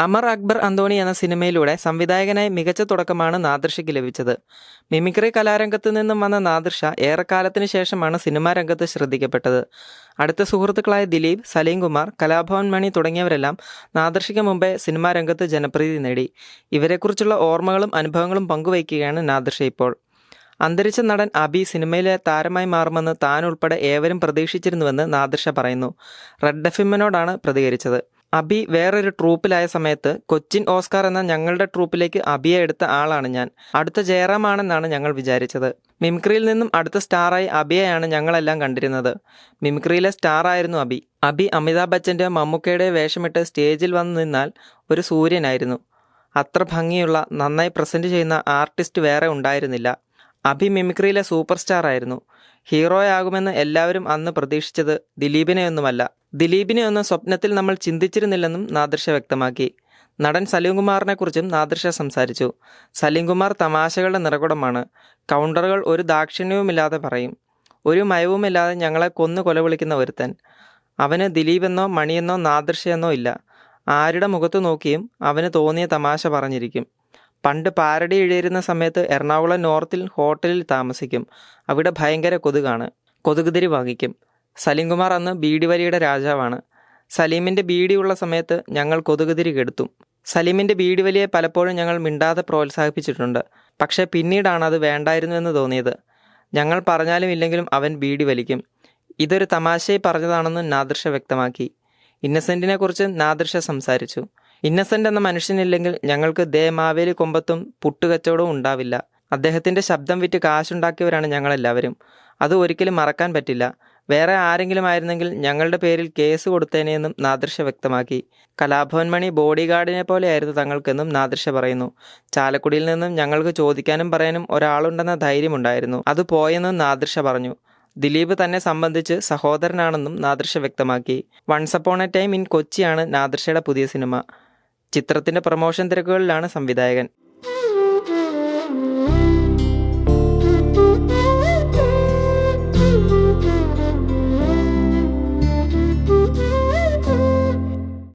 അമർ അക്ബർ അന്തോണി എന്ന സിനിമയിലൂടെ സംവിധായകനായി മികച്ച തുടക്കമാണ് നാദൃഷയ്ക്ക് ലഭിച്ചത്. മിമിക്രി കലാരംഗത്ത് നിന്നും വന്ന നാദർഷ ഏറെക്കാലത്തിന് ശേഷമാണ് സിനിമാ രംഗത്ത് ശ്രദ്ധിക്കപ്പെട്ടത്. അടുത്ത സുഹൃത്തുക്കളായ ദിലീപ് സലീം കുമാർ കലാഭവൻ മണി തുടങ്ങിയവരെല്ലാം നാദൃഷയ്ക്ക് മുമ്പേ സിനിമാ രംഗത്ത് ജനപ്രീതി നേടി. ഇവരെക്കുറിച്ചുള്ള ഓർമ്മകളും അനുഭവങ്ങളും പങ്കുവയ്ക്കുകയാണ് നാദർഷ ഇപ്പോൾ. അന്തരിച്ച നടൻ അബി സിനിമയിലെ താരമായി മാറുമെന്ന് താൻ ഉൾപ്പെടെ ഏവരും പ്രതീക്ഷിച്ചിരുന്നുവെന്ന് നാദർഷ പറയുന്നു. റെഡ് ഡെഫിമ്മനോടാണ് പ്രതികരിച്ചത്. അബി വേറൊരു ട്രൂപ്പിലായ സമയത്ത് കൊച്ചിൻ ഓസ്കാർ എന്ന ഞങ്ങളുടെ ട്രൂപ്പിലേക്ക് അബിയെ എടുത്ത ആളാണ് ഞാൻ. അടുത്ത ജയറാമാണെന്നാണ് ഞങ്ങൾ വിചാരിച്ചത്. മിമിക്രിയിൽ നിന്നും അടുത്ത സ്റ്റാറായി അബിയെയാണ് ഞങ്ങളെല്ലാം കണ്ടിരുന്നത്. മിമിക്രിയിലെ സ്റ്റാറായിരുന്നു അബി. അബി അമിതാഭ് ബച്ചന്റെ മമ്മൂക്കയുടെ വേഷമിട്ട് സ്റ്റേജിൽ വന്നു നിന്നാൽ ഒരു സൂര്യനായിരുന്നു. അത്ര ഭംഗിയുള്ള നന്നായി പ്രസന്റ് ചെയ്യുന്ന ആർട്ടിസ്റ്റ് വേറെ ഉണ്ടായിരുന്നില്ല. അഭി മിമിക്രിയിലെ സൂപ്പർ സ്റ്റാർ ആയിരുന്നു ഹീറോയാകുമെന്ന് എല്ലാവരും അന്ന് പ്രതീക്ഷിച്ചത് ദിലീപിനെയൊന്നുമല്ല. ദിലീപിനെയൊന്നും സ്വപ്നത്തിൽ നമ്മൾ ചിന്തിച്ചിരുന്നില്ലെന്നും നാദൃശ വ്യക്തമാക്കി. നടൻ സലീംകുമാറിനെക്കുറിച്ചും നാദൃശ സംസാരിച്ചു. സലീംകുമാർ തമാശകളുടെ നിറകുടമാണ്. കൗണ്ടറുകൾ ഒരു ദാക്ഷിണ്യവുമില്ലാതെ പറയും. ഒരു മയവുമില്ലാതെ ഞങ്ങളെ കൊന്നു കൊലവിളിക്കുന്ന ഒരുത്തൻ. അവന് ദിലീപെന്നോ മണിയെന്നോ നാദൃശയെന്നോ ഇല്ല. ആരുടെ മുഖത്ത് നോക്കിയും അവന് തോന്നിയ തമാശ പറഞ്ഞിരിക്കും. പണ്ട് പാരഡി എഴുതിയിരുന്ന സമയത്ത് എറണാകുളം നോർത്തിൽ ഹോട്ടലിൽ താമസിക്കും. അവിടെ ഭയങ്കര കൊതുകാണ്. കൊതുകുതിരി വാങ്ങിക്കും സലീംകുമാർ അന്ന് ബീഡിവലിയുടെ രാജാവാണ്. സലീമിന്റെ ബീഡിയുള്ള സമയത്ത് ഞങ്ങൾ കൊതുകുതിരി കെടുത്തും. സലീമിന്റെ ബീഡിവലിയെ പലപ്പോഴും ഞങ്ങൾ മിണ്ടാതെ പ്രോത്സാഹിപ്പിച്ചിട്ടുണ്ട്. പക്ഷേ പിന്നീടാണ് അത് വേണ്ടായിരുന്നു എന്ന് തോന്നിയത്. ഞങ്ങൾ പറഞ്ഞാലും ഇല്ലെങ്കിലും അവൻ ബീഡി വലിക്കും. ഇതൊരു തമാശയായി പറഞ്ഞതാണെന്ന് നാദൃശ വ്യക്തമാക്കി. ഇന്നസെന്റിനെക്കുറിച്ച് നാദൃശ സംസാരിച്ചു. ഇന്നസെന്റ് എന്ന മനുഷ്യനില്ലെങ്കിൽ ഞങ്ങൾക്ക് ദേ മാവേലി കൊമ്പത്തും പുട്ടുകച്ചവടവും ഉണ്ടാവില്ല. അദ്ദേഹത്തിന്റെ ശബ്ദം വിറ്റ് കാശുണ്ടാക്കിയവരാണ് ഞങ്ങളെല്ലാവരും. അത് ഒരിക്കലും മറക്കാൻ പറ്റില്ല. വേറെ ആരെങ്കിലും ആയിരുന്നെങ്കിൽ ഞങ്ങളുടെ പേരിൽ കേസ് കൊടുത്തേനെയെന്നും നാദൃശ വ്യക്തമാക്കി. കലാഭവൻ മണി ബോഡി ഗാർഡിനെ പോലെയായിരുന്നു തങ്ങൾക്കെന്നും നാദൃശ പറയുന്നു. ചാലക്കുടിയിൽ നിന്നും ഞങ്ങൾക്ക് ചോദിക്കാനും പറയാനും ഒരാളുണ്ടെന്ന ധൈര്യമുണ്ടായിരുന്നു. അത് പോയെന്നും നാദൃശ പറഞ്ഞു. ദിലീപ് തന്നെ സംബന്ധിച്ച് സഹോദരനാണെന്നും നാദൃശ വ്യക്തമാക്കി. Once upon a time in കൊച്ചിയാണ് നാദൃശയുടെ പുതിയ സിനിമ. ചിത്രത്തിന്റെ പ്രൊമോഷൻ തിരക്കുകളിലാണ് സംവിധായകൻ.